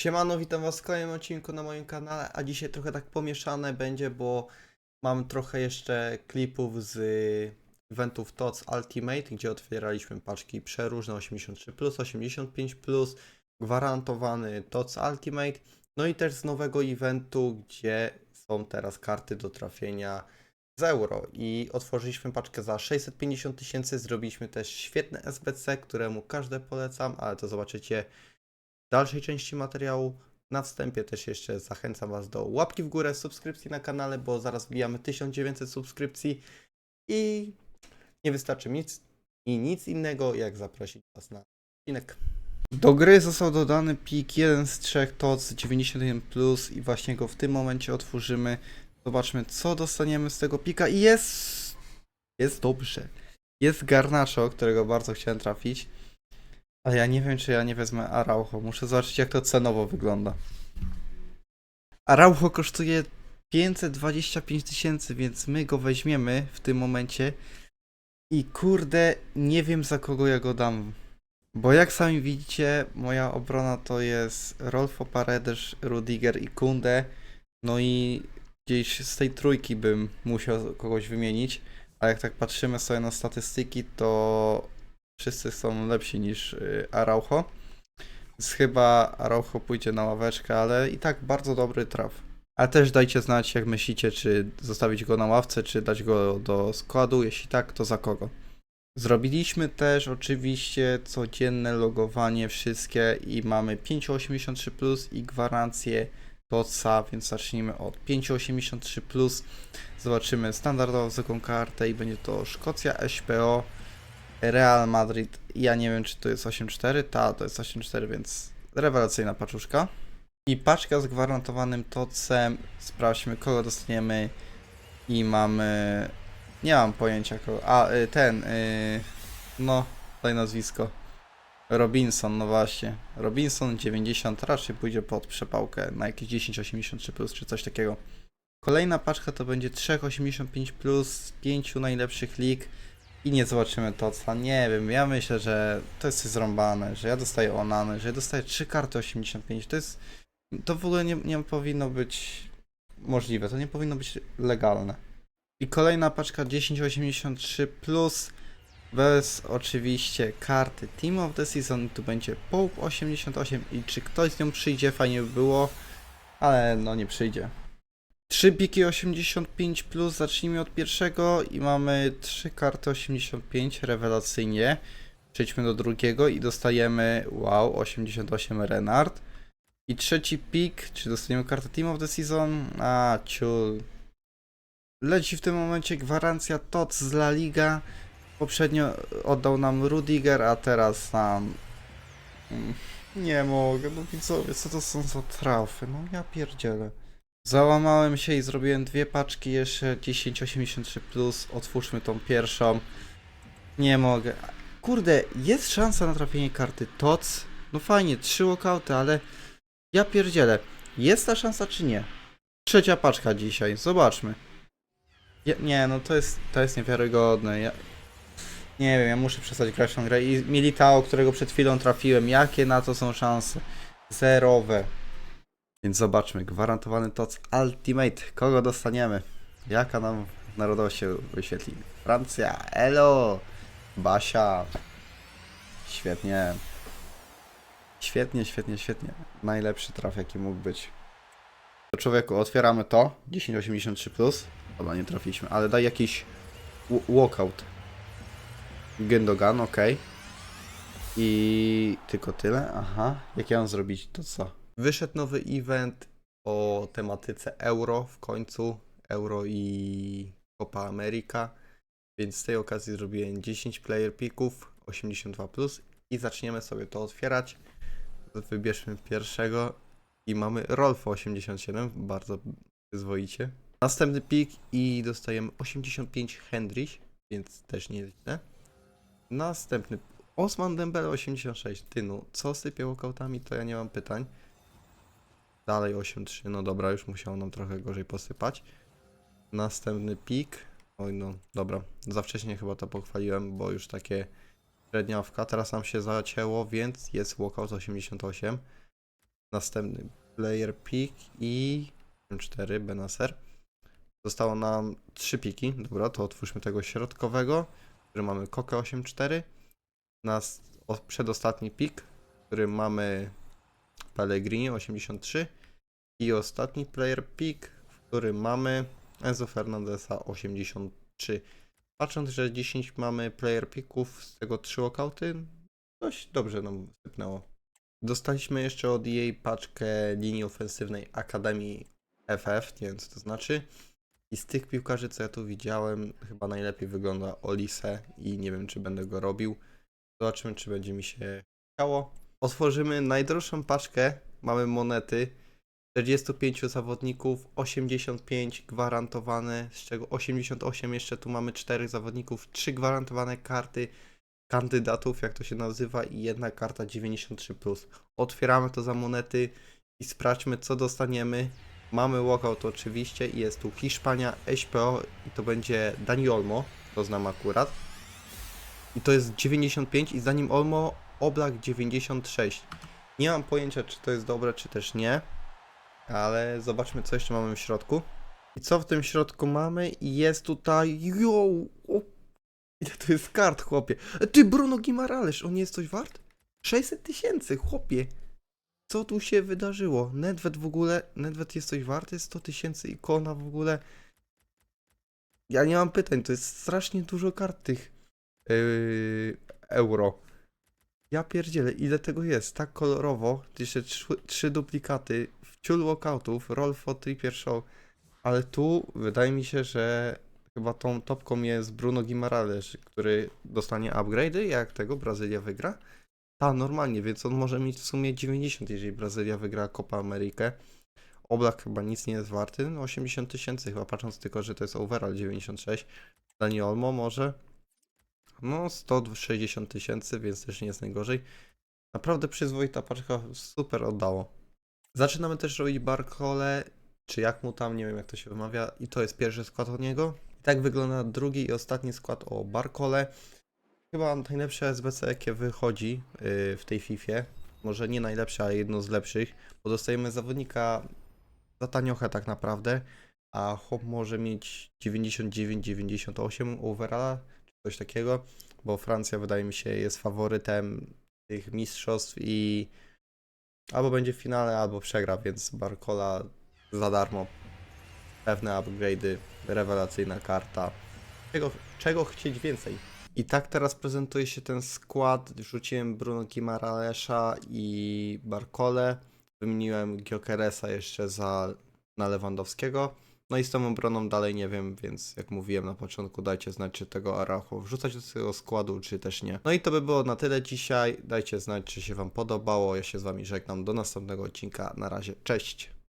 Siemano, witam was w kolejnym odcinku na moim kanale, a dzisiaj trochę tak pomieszane będzie, bo mam trochę jeszcze klipów z eventów TOTS Ultimate, gdzie otwieraliśmy paczki przeróżne 83+, 85+, gwarantowany TOTS Ultimate, no i też z nowego eventu, gdzie są teraz karty do trafienia z euro. I otworzyliśmy paczkę za 650 tysięcy, zrobiliśmy też świetne SBC, któremu każde polecam, ale to zobaczycie dalszej części materiału. Na wstępie też jeszcze zachęcam Was do łapki w górę, subskrypcji na kanale, bo zaraz wbijamy 1900 subskrypcji i nie wystarczy nic i nic innego, jak zaprosić Was na odcinek. Do gry został dodany pik 1 z 3 TOC 91+, i właśnie go w tym momencie otworzymy. Zobaczmy, co dostaniemy z tego pika i jest... jest dobrze. Jest Garnaczo, którego bardzo chciałem trafić. Ale ja nie wiem, czy ja nie wezmę Araujo. Muszę zobaczyć, jak to cenowo wygląda. Araujo kosztuje 525 tysięcy, więc my go weźmiemy w tym momencie. I kurde, nie wiem za kogo ja go dam. Bo jak sami widzicie, moja obrona to jest Rolfo Paredes, Rudiger i Kunde. No i gdzieś z tej trójki bym musiał kogoś wymienić. A jak tak patrzymy sobie na statystyki, to wszyscy są lepsi niż y, Araujo. Więc chyba Araujo pójdzie na ławeczkę, ale i tak bardzo dobry traf. Ale też dajcie znać, jak myślicie, czy zostawić go na ławce, czy dać go do składu. Jeśli tak, to za kogo. Zrobiliśmy też oczywiście codzienne logowanie wszystkie i mamy 583 plus i gwarancję TOCA, więc zacznijmy od 583 plus. Zobaczymy standardową zwykłą kartę i będzie to Szkocja SPO. Real Madrid, ja nie wiem czy to jest 8.4, ta to jest 8.4, więc rewelacyjna paczuszka. I paczka z gwarantowanym tocem, sprawdźmy kogo dostaniemy. I mamy, nie mam pojęcia kogo, a y, ten, y, no daj nazwisko, Robinson, no właśnie, Robinson 90 raczej pójdzie pod przepałkę na jakieś 10,83 plus czy coś takiego. Kolejna paczka to będzie 3,85 plus z 5 najlepszych lig i nie zobaczymy to, co nie wiem. Ja myślę, że to jest zrąbane, że ja dostaję Onany, że ja dostaję 3 karty 85. To jest. To w ogóle nie, nie powinno być możliwe, to nie powinno być legalne. I kolejna paczka 1083 plus bez oczywiście karty Team of the Season. Tu będzie Pope 88 i czy ktoś z nią przyjdzie, fajnie by było, ale no nie przyjdzie. 3 biki 85 plus, zacznijmy od pierwszego i mamy 3 karty 85, rewelacyjnie. Przejdźmy do drugiego i dostajemy, wow, 88 Renard. I trzeci pik, czy dostaniemy kartę Team of the Season? A, ciul. Leci w tym momencie gwarancja TOC z La Liga. Poprzednio oddał nam Rudiger, a teraz nam... Mm, Nie mogę, no widzowie, co to są za trafy? No ja pierdzielę. Załamałem się i zrobiłem dwie paczki jeszcze 1083 plus. Otwórzmy tą pierwszą. Nie mogę. Kurde, jest szansa na trafienie karty TOC. No fajnie, trzy walkouty, ale ja pierdzielę. Jest ta szansa czy nie? Trzecia paczka dzisiaj, zobaczmy. Ja, nie, no to jest, to jest niewiarygodne. Ja, nie wiem, ja muszę przestać grać tą grę. I Militao, którego przed chwilą trafiłem, jakie na to są szanse? Zerowe. Więc zobaczmy, gwarantowany TOC Ultimate. Kogo dostaniemy? Jaka nam narodowość się wyświetli? Francja, elo! Basia. Świetnie. Świetnie, świetnie, świetnie. Najlepszy traf jaki mógł być. To człowieku, otwieramy to. 1083+. Plus. Dobra, nie trafiliśmy, ale daj jakiś walkout. Gendogan, ok. I tylko tyle. Aha. Jak ja mam zrobić to co? Wyszedł nowy event o tematyce euro w końcu. Euro i Copa America. Więc z tej okazji zrobiłem 10 player picków 82 plus i zaczniemy sobie to otwierać. Wybierzmy pierwszego i mamy Rolfo 87, bardzo przyzwoicie. Następny pik i dostajemy 85 Hendrich, więc też nie. Następny Osman Dembele 86. Ty no, co sypie walkoutami, to ja nie mam pytań. Dalej 8-3, no dobra, już musiało nam trochę gorzej posypać. Następny pik. Oj no, dobra, za wcześnie chyba to pochwaliłem, bo już takie średniawka. Teraz nam się zacięło, więc jest walkout 88. Następny player pick i 4 Benacer. Zostało nam 3 piki. Dobra, to otwórzmy tego środkowego, który mamy Kokę 8-4. Nas przedostatni pik, w którym mamy Pellegrini 83. I ostatni player pick, w którym mamy Enzo Fernandesa 83. Patrząc, że 10 mamy player picków, z tego 3 walkouty, dość dobrze nam sypnęło. Dostaliśmy jeszcze od jej paczkę linii ofensywnej Akademii FF, nie wiem co to znaczy. I z tych piłkarzy, co ja tu widziałem, chyba najlepiej wygląda Olise i nie wiem, czy będę go robił. Zobaczymy, czy będzie mi się chciało. Otworzymy najdroższą paczkę. Mamy monety. 45 zawodników, 85 gwarantowane, z czego 88 jeszcze tu mamy 4 zawodników, 3 gwarantowane karty kandydatów, jak to się nazywa, i jedna karta 93. Otwieramy to za monety i sprawdźmy, co dostaniemy. Mamy walkout oczywiście i jest tu Hiszpania, SPO i to będzie Dani Olmo, to znam akurat. I to jest 95 i za nim Olmo Oblak 96. Nie mam pojęcia, czy to jest dobre, czy też nie, ale zobaczmy, co jeszcze mamy w środku. I co w tym środku mamy? Jest tutaj. Yo! O, ile to jest kart, chłopie? E, Ty, Bruno Gimaralesz, on jest coś wart? 600 tysięcy, chłopie. Co tu się wydarzyło? Nedved w ogóle, Nedved jest coś warty? 100 tysięcy ikona w ogóle. Ja nie mam pytań, to jest strasznie dużo kart tych yy, euro. Ja pierdzielę, ile tego jest? Tak kolorowo, jeszcze trzy, trzy duplikaty, wciul walkoutów, roll for trippier show, ale tu wydaje mi się, że chyba tą topką jest Bruno Guimaraes, który dostanie upgrade'y, jak tego Brazylia wygra. Ta, normalnie, więc on może mieć w sumie 90, jeżeli Brazylia wygra Copa Amerikę. Oblak chyba nic nie jest warty, no 80 tysięcy chyba, patrząc tylko, że to jest overall 96. Dani Olmo może, no 160 tysięcy, więc też nie jest najgorzej. Naprawdę przyzwoita paczka, super oddało. Zaczynamy też robić Barkole, czy jak mu tam, nie wiem jak to się wymawia, i to jest pierwszy skład od niego. I tak wygląda drugi i ostatni skład o Barkole. Chyba najlepsze SBC jakie wychodzi yy, w tej Fifie. Może nie najlepsze, ale jedno z lepszych, bo dostajemy zawodnika za taniochę tak naprawdę, a Hop może mieć 99-98 overalla, czy coś takiego, bo Francja wydaje mi się jest faworytem tych mistrzostw i albo będzie w finale, albo przegra, więc Barcola za darmo. Pewne upgrade'y, rewelacyjna karta. Czego, czego chcieć więcej? I tak teraz prezentuje się ten skład. Wrzuciłem Bruno Gimaralesza i Barkole. Wymieniłem Giokeresa jeszcze za na Lewandowskiego. No i z tą obroną dalej nie wiem, więc jak mówiłem na początku, dajcie znać, czy tego Araujo wrzucać do tego składu, czy też nie. No i to by było na tyle dzisiaj. Dajcie znać, czy się Wam podobało. Ja się z Wami żegnam. Do następnego odcinka. Na razie. Cześć!